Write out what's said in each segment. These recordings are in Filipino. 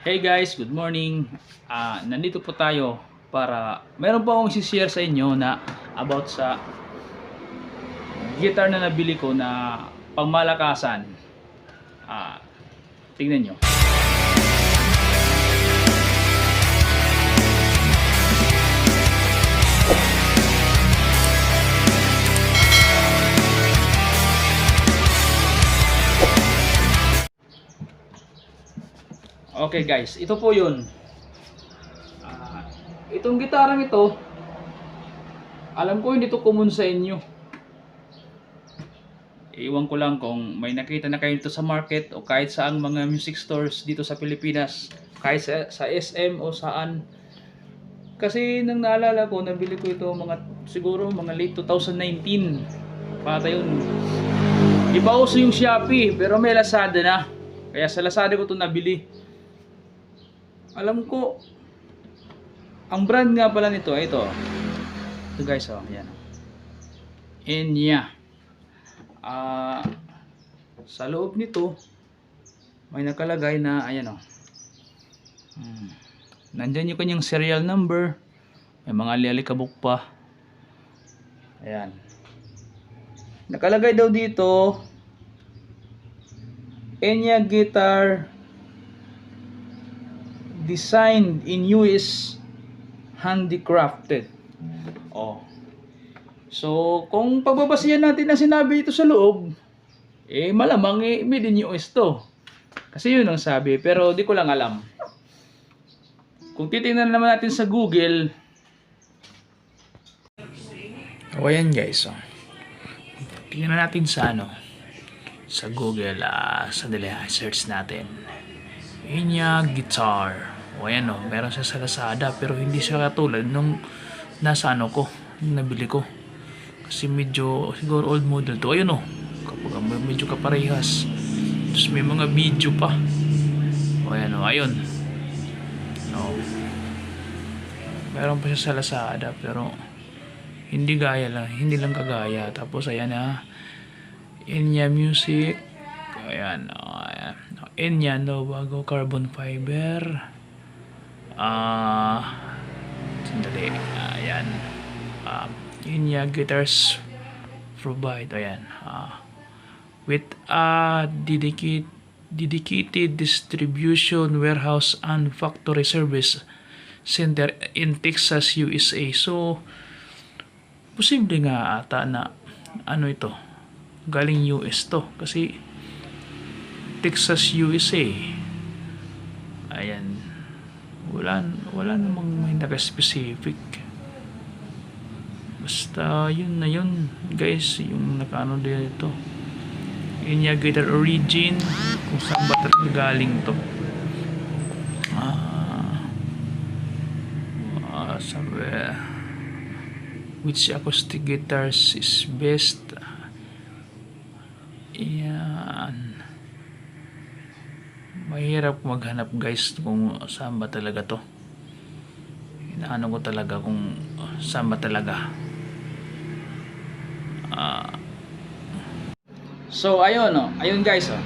Hey guys, good morning. Ah, nandito po tayo para meron po akong share sa inyo na about sa guitar na nabili ko na pangmalakasan. Ah, tingnan nyo. Okay guys, ito po yun. Ah, itong gitarang ito, alam ko hindi to common sa inyo. Iwan ko lang kung may nakita na kayo ito sa market o kahit saang mga music stores dito sa Pilipinas. Kahit sa, sa SM o saan. Kasi nang naalala ko, nabili ko ito mga siguro mga late 2019. Pata yun. Iba yung Shopee pero may Lazada na. Kaya sa Lazada ko ito nabili. Alam ko, ang brand nga pala nito, ay ito. Ito guys, oh, yan. Enya. Ah, sa loob nito, may nakalagay na, ayan oh. Hmm. Nandyan yung kanyang serial number. May mga lialikabok pa. Ayan. Nakalagay daw dito, Enya Guitar designed in US handicrafted. Oh. So, kung pagbabasihan natin ang sinabi ito sa loob, eh malamang eh made in US to. Kasi yun ang sabi, pero di ko lang alam. Kung titingnan naman natin sa Google, o ayan guys, oh. tingnan natin sa ano, sa Google, ah, sandali, ah, search natin. Inya guitar. O ayan o, meron siya sa Lazada pero hindi siya katulad nung nasa ano ko, nabili ko. Kasi medyo, siguro old model to. Ayun o, kapag may- medyo kaparehas. Tapos may mga video pa. O ayan o, ayun. O. Meron pa siya sa Lazada pero hindi gaya lang, hindi lang kagaya. Tapos ayan na, Inya Music. Ayan, o, ayan. Inya no bago carbon fiber. Ah, sandali. Ayan. Um, Inya Guitars provide. Ayan. Ah, with a dedicated dedicated distribution warehouse and factory service center in Texas, USA. So, posible nga ata na ano ito galing US to kasi Texas, USA ayan wala, wala namang may naka-specific. Basta yun na yun guys. Yung nakaano dito yun yung guitar origin. Kung saan ba talaga galing to. Ah. Ah sabi. Which acoustic guitars is best? Yan mahirap maghanap guys kung saan ba talaga to. Inaano ko talaga kung saan ba talaga. Ah. so ayun oh. Ayun guys oh.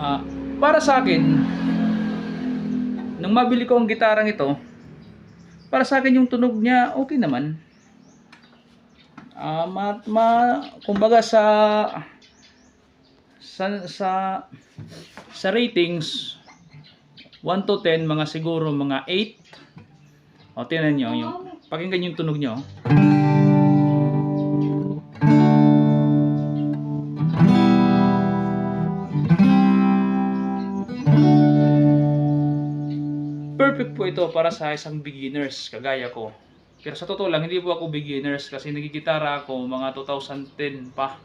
Ah, para sa akin nung mabili ko ang gitarang ito para sa akin yung tunog niya okay naman. Ah, ma, ma kumbaga sa sa sa sa ratings 1 to 10 mga siguro mga 8 o tinan nyo yung pakinggan yung tunog nyo. Perfect po ito para sa isang beginners kagaya ko. Pero sa totoo lang hindi po ako beginners kasi nagigitara ako mga 2010 pa.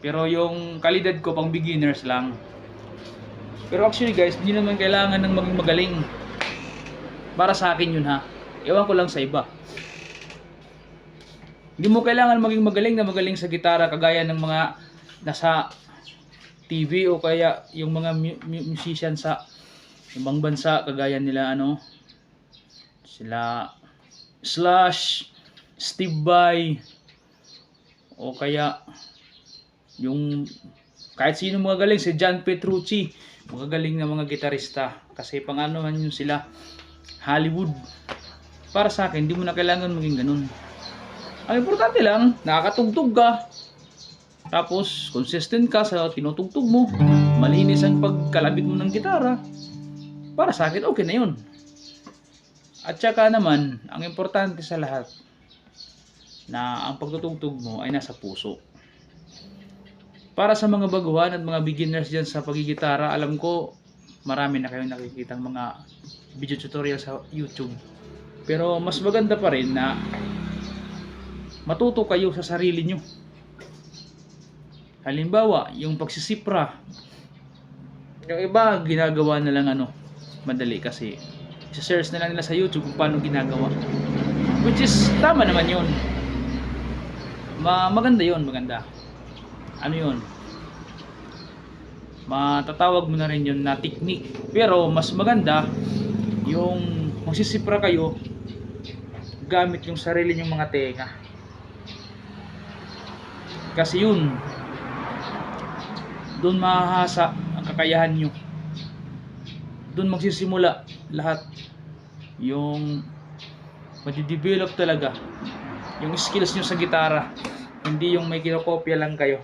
Pero yung kalidad ko pang beginners lang. Pero actually guys, hindi naman kailangan ng maging magaling. Para sa akin yun ha. Ewan ko lang sa iba. Hindi mo kailangan maging magaling na magaling sa gitara kagaya ng mga nasa TV o kaya yung mga mu- mu- musician sa ibang bansa kagaya nila ano sila Slash, Steve Vai o kaya yung kahit sino mga galing si John Petrucci magagaling na mga gitarista kasi pang ano man yun sila. Hollywood. Para sa akin hindi mo na kailangan maging ganun. Ang importante lang nakakatugtog ka. Tapos consistent ka sa tinutugtog mo. Malinis ang pagkalabit mo ng gitara. Para sa akin okay na yun. At saka naman ang importante sa lahat na ang pagtutugtog mo ay nasa puso para sa mga baguhan at mga beginners dyan sa pagigitara, alam ko marami na kayong nakikitang mga video tutorial sa YouTube. Pero mas maganda pa rin na matuto kayo sa sarili nyo. Halimbawa, yung pagsisipra. Yung iba, ginagawa na lang ano, madali kasi isa-search na lang nila sa YouTube kung paano ginagawa. Which is, tama naman yun. Ma maganda yun, maganda ano yun? Matatawag mo na rin yun na technique. Pero mas maganda yung magsisipra kayo gamit yung sarili nyong mga tenga. Kasi yun doon mahahasa ang kakayahan nyo doon magsisimula lahat yung madidevelop talaga yung skills nyo sa gitara hindi yung may kinokopya lang kayo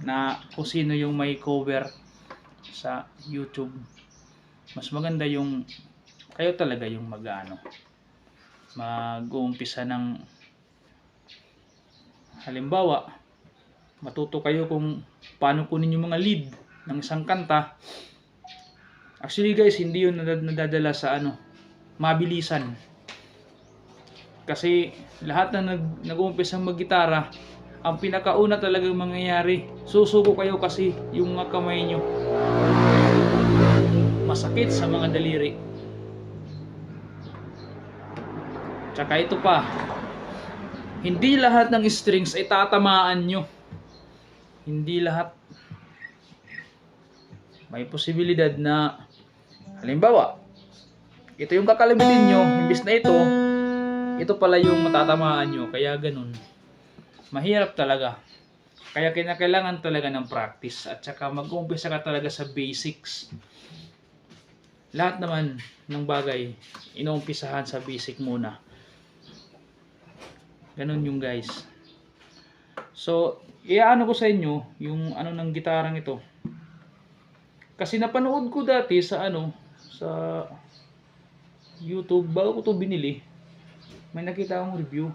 na kung sino yung may cover sa YouTube. Mas maganda yung kayo talaga yung mag-ano mag-uumpisa ng halimbawa matuto kayo kung paano kunin yung mga lead ng isang kanta actually guys hindi yun nadad- nadadala sa ano mabilisan kasi lahat na nag, nag-uumpisa mag-gitara ang pinakauna talagang mangyayari, susuko kayo kasi yung mga kamay nyo masakit sa mga daliri. Tsaka ito pa, hindi lahat ng strings ay tatamaan nyo. Hindi lahat. May posibilidad na, halimbawa, ito yung kakalabitin nyo, imbis na ito, ito pala yung matatamaan nyo, kaya ganun mahirap talaga. Kaya kinakailangan talaga ng practice at saka mag-uumpisa ka talaga sa basics. Lahat naman ng bagay, inuumpisahan sa basic muna. Ganun yung guys. So, iaano ko sa inyo yung ano ng gitarang ito. Kasi napanood ko dati sa ano, sa YouTube, bago ko to binili, may nakita akong review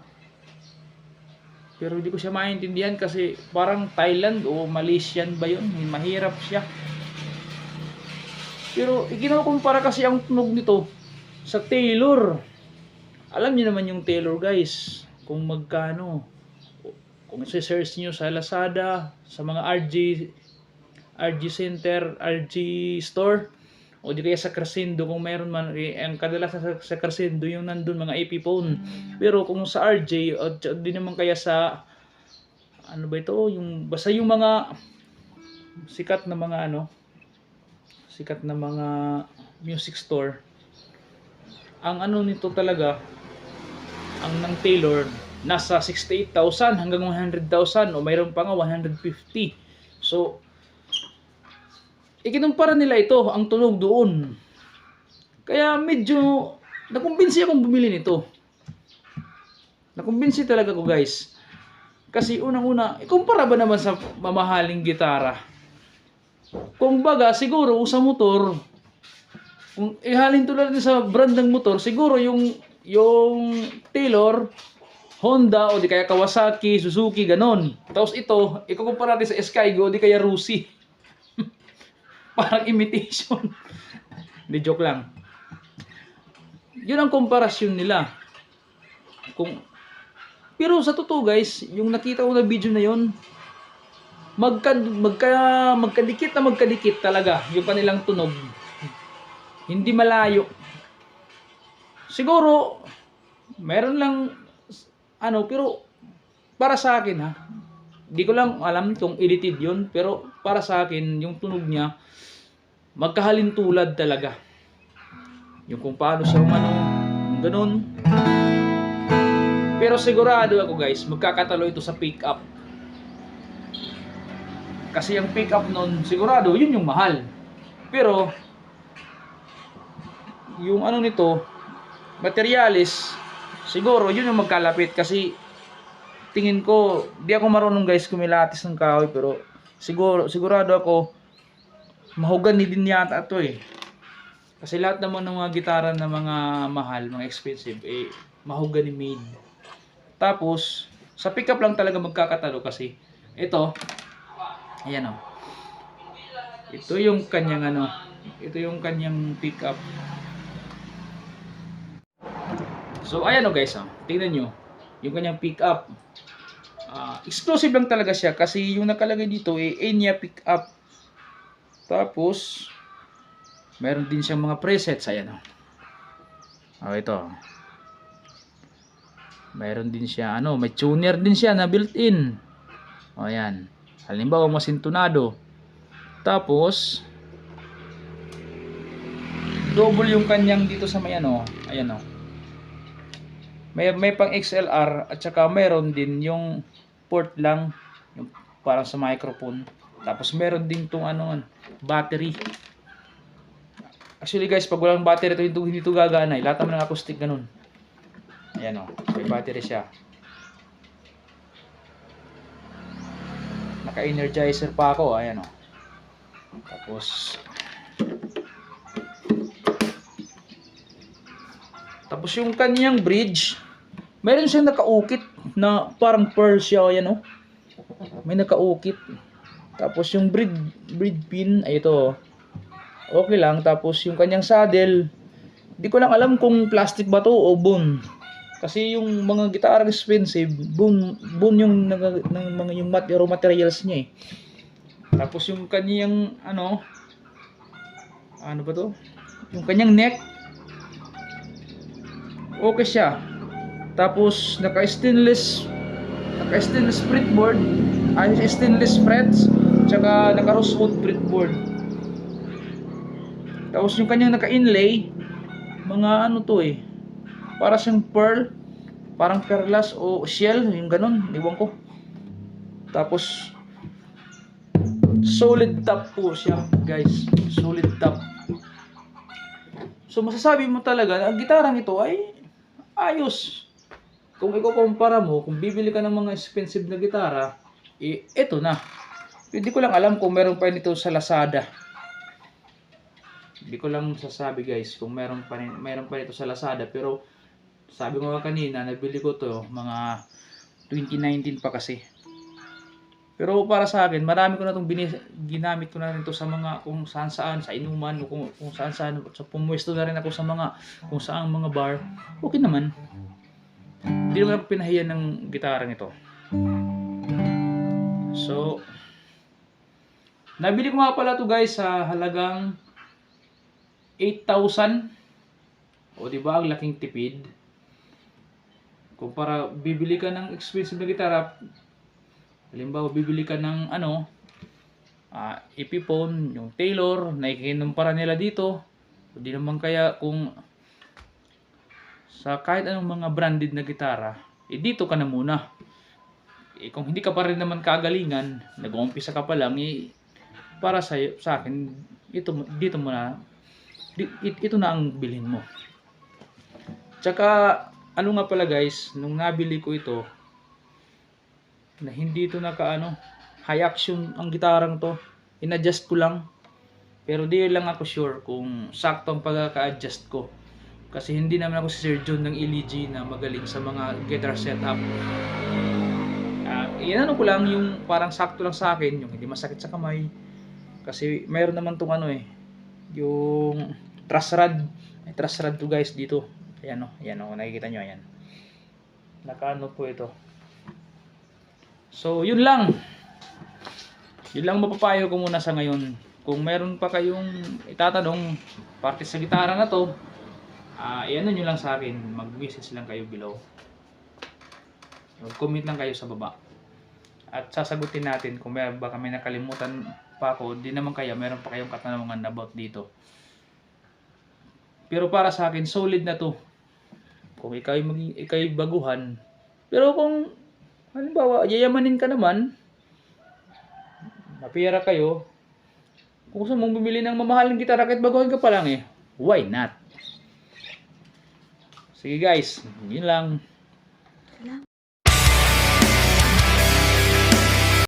pero hindi ko siya maintindihan kasi parang Thailand o Malaysian ba yun? Mahirap siya. Pero ikinakumpara kasi ang tunog nito sa Taylor. Alam niyo naman yung Taylor guys. Kung magkano. Kung search niyo sa Lazada, sa mga RG RG Center, RG Store, o di kaya sa Crescendo kung mayroon man eh, ang kadalasan sa, sa Crescendo yung nandun mga AP phone. Pero kung sa RJ o di naman kaya sa ano ba ito yung basta yung mga sikat na mga ano sikat na mga music store. Ang ano nito talaga ang ng Taylor nasa 68,000 hanggang 100,000 o mayroon pa nga 150 so ikinumpara nila ito, ang tunog doon. Kaya medyo nakumbinsi akong bumili nito. Nakumbinsi talaga ko guys. Kasi unang-una, ikumpara ba naman sa mamahaling gitara? Kung baga, siguro sa motor, kung ihalin tulad sa brand ng motor, siguro yung yung Taylor, Honda o di kaya Kawasaki, Suzuki, ganon. Tapos ito, ikukumpara din sa Skygo di kaya Rusi parang imitation. Hindi joke lang. Yun ang komparasyon nila. Kung pero sa totoo guys, yung nakita ko na video na yon, magka, magka, magkadikit na magkadikit talaga yung kanilang tunog. Hindi malayo. Siguro, meron lang, ano, pero para sa akin ha, di ko lang alam kung edited yun, pero para sa akin, yung tunog niya, magkahalin tulad talaga. Yung kung paano siya umano, ganun. Pero sigurado ako guys, magkakatalo ito sa pick up. Kasi yung pick up nun, sigurado, yun yung mahal. Pero, yung ano nito, materialis, siguro yun yung magkalapit kasi tingin ko, di ako marunong guys kumilatis ng kahoy pero siguro, sigurado ako mahogany din yata ito eh. Kasi lahat naman ng mga gitara na mga mahal, mga expensive, eh, mahogany made. Tapos, sa pickup lang talaga magkakatalo kasi ito, ayan o. Ito yung kanyang ano, ito yung kanyang pickup. So, ayan o guys, oh. tingnan nyo, yung kanyang pickup. Ah, exclusive lang talaga siya kasi yung nakalagay dito eh, Enya pickup. Tapos, meron din siyang mga presets, ayan o. Oh, ito. Meron din siya, ano, may tuner din siya na built-in. O, ayan. Halimbawa, masintonado. Tapos, double yung kanyang dito sa may ano, ayan o. May, may pang XLR at saka meron din yung port lang, yung parang sa microphone. Tapos meron din tong ano, battery. Actually guys, pag walang battery ito, hindi, ito gagana. eh. Lahat naman ng acoustic ganun. Ayan o, may battery siya. Naka-energizer pa ako, ayan o. Tapos, tapos yung kanyang bridge, meron siyang nakaukit na parang pearl siya, ayan o. May nakaukit. Tapos yung bridge, bridge pin, ay ito. Okay lang. Tapos yung kanyang saddle, di ko lang alam kung plastic ba to o bone. Kasi yung mga gitara expensive, bone, bone yung, ng mga yung mat, materials niya eh. Tapos yung kanyang, ano, ano ba to? Yung kanyang neck, okay siya. Tapos, naka-stainless, naka-stainless fretboard, ay stainless frets, tsaka naka-rosewood fretboard. Tapos yung kanyang naka-inlay, mga ano to eh, para siyang pearl, parang perlas o shell, yung ganun, iwan ko. Tapos, solid top po siya, guys. Solid top. So, masasabi mo talaga na ang gitarang ito ay ayos. Kung ikukumpara mo, kung bibili ka ng mga expensive na gitara, eh, ito na. Hindi ko lang alam kung meron pa nito sa Lazada. Hindi ko lang sasabi guys kung meron pa, meron pa nito sa Lazada. Pero, sabi nga kanina, nabili ko to mga 2019 pa kasi. Pero para sa akin, marami ko na itong ginamit ko na rin to sa mga kung saan saan, sa inuman, kung, kung saan saan, sa pumwesto na rin ako sa mga, kung saan mga bar. Okay naman. Hindi naman ako ng gitarang ito. So, nabili ko nga pala to guys sa halagang 8,000. O di ba ang laking tipid? Kung para bibili ka ng expensive na gitara, halimbawa bibili ka ng ano, ah Epiphone, yung Taylor, naikinumpara nila dito. Hindi naman kaya kung sa kahit anong mga branded na gitara, eh dito ka na muna. Eh, kung hindi ka pa rin naman kagalingan, nag-uumpisa ka pa lang, eh, para sa, sa akin, ito, dito di- it- ito na ang bilhin mo. Tsaka, ano nga pala guys, nung nabili ko ito, na hindi ito naka ano, high action ang gitarang to, in-adjust ko lang. Pero di lang ako sure kung sakto ang pagkaka-adjust ko. Kasi hindi naman ako si Sir John ng ELG na magaling sa mga guitar setup. Ah, inano ko lang yung parang sakto lang sa akin, yung hindi masakit sa kamay. Kasi mayroon naman tong ano eh, yung truss rod. May truss rod to guys dito. Ayan o, ayan o, nakikita nyo, ayan. Nakaano po ito. So, yun lang. Yun lang mapapayo ko muna sa ngayon. Kung meron pa kayong itatanong parte sa gitara na to, ah iano nyo lang sa akin. Mag-message lang kayo below. Mag-comment lang kayo sa baba. At sasagutin natin kung may baka may nakalimutan pa ako, di naman kaya meron pa kayong katanungan about dito. Pero para sa akin, solid na to. Kung ikaw maging, ikaw baguhan. Pero kung, halimbawa, yayamanin ka naman, mapira kayo, Kung gusto mong bumili ng mamahaling gitara kahit baguhin ka pa lang eh, why not? Sige guys, yun lang.